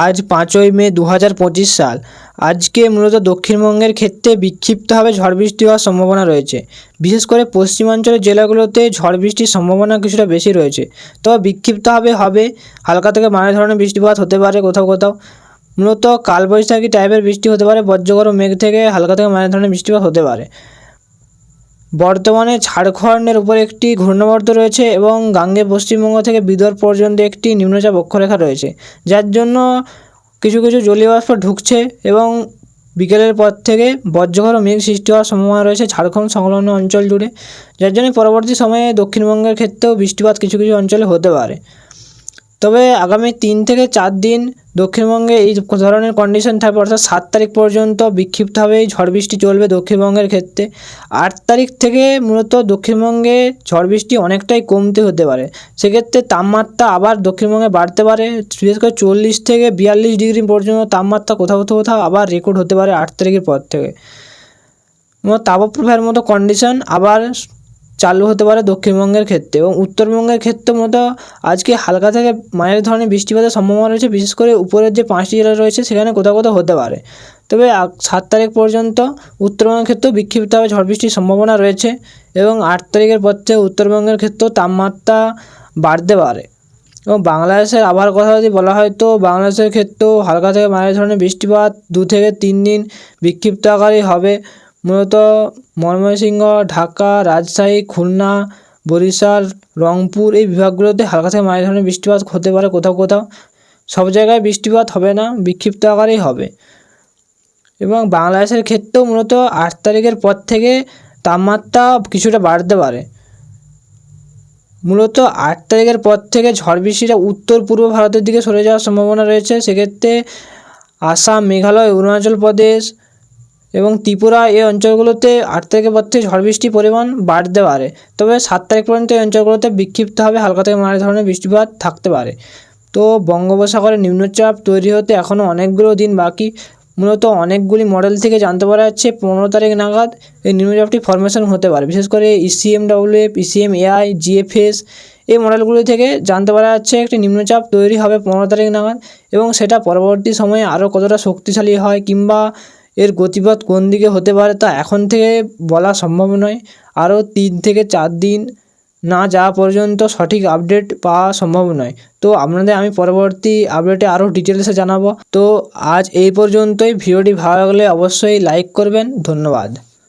আজ পাঁচই মে দু হাজার পঁচিশ সাল। আজকে মূলত দক্ষিণবঙ্গের ক্ষেত্রে বিক্ষিপ্তভাবে ঝড় বৃষ্টি হওয়ার সম্ভাবনা রয়েছে। বিশেষ করে পশ্চিমাঞ্চলের জেলাগুলোতে ঝড় বৃষ্টির সম্ভাবনা কিছুটা বেশি রয়েছে। তবে বিক্ষিপ্তভাবে হবে। হালকা থেকে মাঝারি ধরনের বৃষ্টিপাত হতে পারে কোথাও কোথাও। মূলত কালবৈশাখী টাইপের বৃষ্টি হতে পারে। বজ্রগর মেঘ থেকে হালকা থেকে মাঝারি ধরনের বৃষ্টিপাত হতে পারে। বর্তমানে ঝাড়খণ্ডের উপর একটি ঘূর্ণাবর্ত রয়েছে এবং গাঙ্গে পশ্চিমবঙ্গ থেকে বিদর পর্যন্ত একটি নিম্নচাপ অক্ষরেখা রয়েছে, যার জন্য কিছু কিছু জলীয়বাষ্প ঢুকছে এবং বিকেলের পর থেকে বজ্রঘর মেঘ সৃষ্টি হওয়ার সম্ভাবনা রয়েছে ঝাড়খণ্ড সংলগ্ন অঞ্চল জুড়ে, যার জন্য পরবর্তী সময়ে দক্ষিণবঙ্গের ক্ষেত্রেও বৃষ্টিপাত কিছু কিছু অঞ্চলে হতে পারে। তবে আগামী তিন থেকে চার দিন দক্ষিণবঙ্গে এই ধরনের কন্ডিশন থাকবে, অর্থাৎ সাত তারিখ পর্যন্ত বিক্ষিপ্তভাবেই ঝড় বৃষ্টি চলবে দক্ষিণবঙ্গের ক্ষেত্রে। আট তারিখ থেকে মূলত দক্ষিণবঙ্গে ঝড় বৃষ্টি অনেকটাই কমতে হতে পারে। সেক্ষেত্রে তাপমাত্রা আবার দক্ষিণবঙ্গে বাড়তে পারে, বিশেষ করে চল্লিশ থেকে বিয়াল্লিশ ডিগ্রি পর্যন্ত তাপমাত্রা কোথাও কোথাও কোথাও আবার রেকর্ড হতে পারে আট তারিখের পর থেকে। তাপপ্রবাহের মতো কন্ডিশন আবার চালু হতে পারে দক্ষিণবঙ্গের ক্ষেত্রে এবং উত্তরবঙ্গের ক্ষেত্রে মতো আজকে হালকা থেকে মায়ের ধরনের বৃষ্টিপাতের সম্ভাবনা রয়েছে, বিশেষ করে উপরের যে পাঁচটি জেলা রয়েছে সেখানে কোথাও কোথাও হতে পারে। তবে সাত তারিখ পর্যন্ত উত্তরবঙ্গের ক্ষেত্রেও বিক্ষিপ্তভাবে ঝড় বৃষ্টির সম্ভাবনা রয়েছে এবং আট তারিখের পর থেকে উত্তরবঙ্গের ক্ষেত্রেও তাপমাত্রা বাড়তে পারে। এবং বাংলাদেশের আবহাওয়ার কথা যদি বলা হয় তো বাংলাদেশের ক্ষেত্রেও হালকা থেকে মাঝারি ধরনের বৃষ্টিপাত দু থেকে তিন দিন বিক্ষিপ্ত আকারেই হবে। মূলত ময়মনসিংহ, ঢাকা, রাজশাহী, খুলনা, বরিশাল, রংপুর এই বিভাগগুলোতে হালকা থেকে মাঝারি ধরনের বৃষ্টিপাত হতে পারে কোথাও কোথাও। সব জায়গায় বৃষ্টিপাত হবে না, বিক্ষিপ্ত আকারেই হবে। এবং বাংলাদেশের ক্ষেত্রেও মূলত আট তারিখের পর থেকে তাপমাত্রা কিছুটা বাড়তে পারে। মূলত আট তারিখের পর থেকে ঝড় বৃষ্টিটা উত্তর পূর্ব ভারতের দিকে সরে যাওয়ার সম্ভাবনা রয়েছে। সেক্ষেত্রে আসাম, মেঘালয়, অরুণাচল প্রদেশ এবং ত্রিপুরা এই অঞ্চলগুলোতে আট থেকে ঝড় বৃষ্টির পরিমাণ বাড়তে পারে। তবে সাত তারিখ পর্যন্ত এই অঞ্চলগুলোতে বিক্ষিপ্তভাবে হালকা থেকে মাঝারি ধরনের বৃষ্টিপাত থাকতে পারে। তো বঙ্গোপসাগরে নিম্নচাপ তৈরি হতে এখনও অনেকগুলো দিন বাকি। মূলত অনেকগুলি মডেল থেকে জানতে পারা যাচ্ছে পনেরো তারিখ নাগাদ এই নিম্নচাপটি ফরমেশন হতে পারে। বিশেষ করে ECM WF ECM AI GFS এই মডেলগুলি থেকে জানতে পারা যাচ্ছে একটি নিম্নচাপ তৈরি হবে পনেরো তারিখ নাগাদ এবং সেটা পরবর্তী সময়ে আরও কতটা শক্তিশালী হয় কিংবা এর গতিপথ কোন দিকে হতে পারে তা এখন থেকে বলা সম্ভব নয়। আরও তিন থেকে চার দিন না যাওয়া পর্যন্ত সঠিক আপডেট পাওয়া সম্ভব নয়। তো আপনাদের আমি পরবর্তী আপডেটে আরও ডিটেলসে জানাব। তো আজ এই পর্যন্তই। ভিডিওটি ভালো লাগলে অবশ্যই লাইক করবেন। ধন্যবাদ।